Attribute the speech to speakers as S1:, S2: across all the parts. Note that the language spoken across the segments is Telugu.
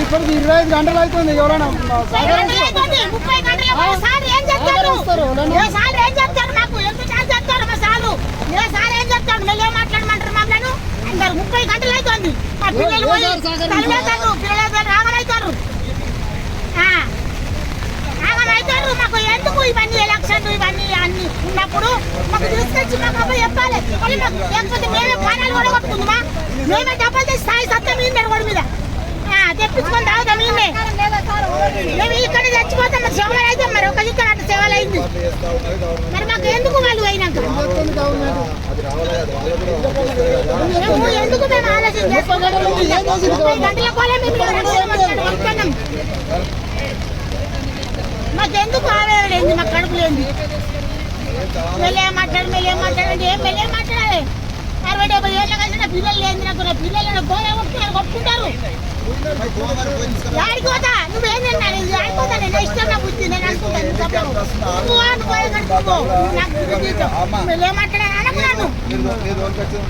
S1: ఇప్పటికి ఇరవై ఐదు గంటలు అవుతుంది ఎవరైనా
S2: ముప్పై గంటల అవుతుంది పిల్లలు రాగలవుతారు మాకు ఎందుకు ఇవన్నీ ఎలక్షన్లు ఇవన్నీ అన్ని ఉన్నప్పుడు మాకు తీసుకొచ్చి మాకు అబ్బాయి చెప్పాలి. లేకపోతే మేమే పానాలు కూడా కొట్టుకుందామా? మేమే డబ్బులు తెచ్చి స్థాయి సత్యం మీద రోడ్డు మీద. తెప్పించుకొని తాగుతాం మేమే మేము ఇక్కడ చచ్చిపోతాం మరి సేవలు అయితే మరి ఒక ఇక్కడ అట్లా సేవలు అయింది. మరి మాకు ఎందుకు వాళ్ళు అయినాక? మేము ఎందుకు మేము ఆలోచన చేసుకుంటాం గంటల కోలే మేము ఇక్కడ కూర్చొని వస్తున్నాం. మాకెందుకు ఆవేదన ఏంది మా లేంది మెల్లే మాట్లాడు మెల్లే మాట్లాడండి ఏం మెల్లే మాట్లాడాలి అరవై డెబ్బై ఏళ్ళ కలిసిన పిల్లలు లేని నాకు నా పిల్లలు గోయ కొట్టుకుంటారు కొట్టుకుంటారు. యాడికి పోతా? నువ్వేందన్నా నేను ఆడిపోతా నేను ఇష్టం నా బుద్ధి నేను అనుకుంటాను నువ్వు చెప్పవు. నువ్వు. నువ్వు. నువ్వు మాట్లాడాలి? అనుకున్నాను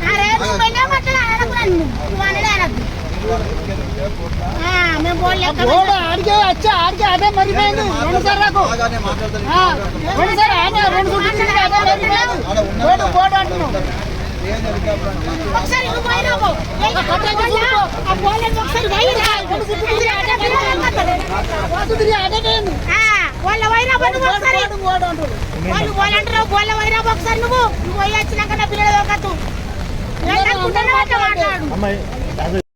S2: అరే నువ్వు మాట్లాడాలి? అనుకున్నాను నువ్వు అనడే అనకు ఆ, మేము పోలేక
S1: రోడ్ ఆడికే వచ్చా ఆడికే అదే మరిపోయింది. రెండు సార్ నాకు రెండు సార్ ఆమె రెండు తిరిగి అదే మరిపోయింది. రోడ్డు బోర్డు అంటున్నావు.
S2: ఒకసారి నువ్వు వాళ్ళ ఒకసారి. వాళ్ళు పోలంటారు వాళ్ళ ఒకసారి పోయి వచ్చినాక నా పిల్లలు మాట్లాడు.
S3: అమ్మాయి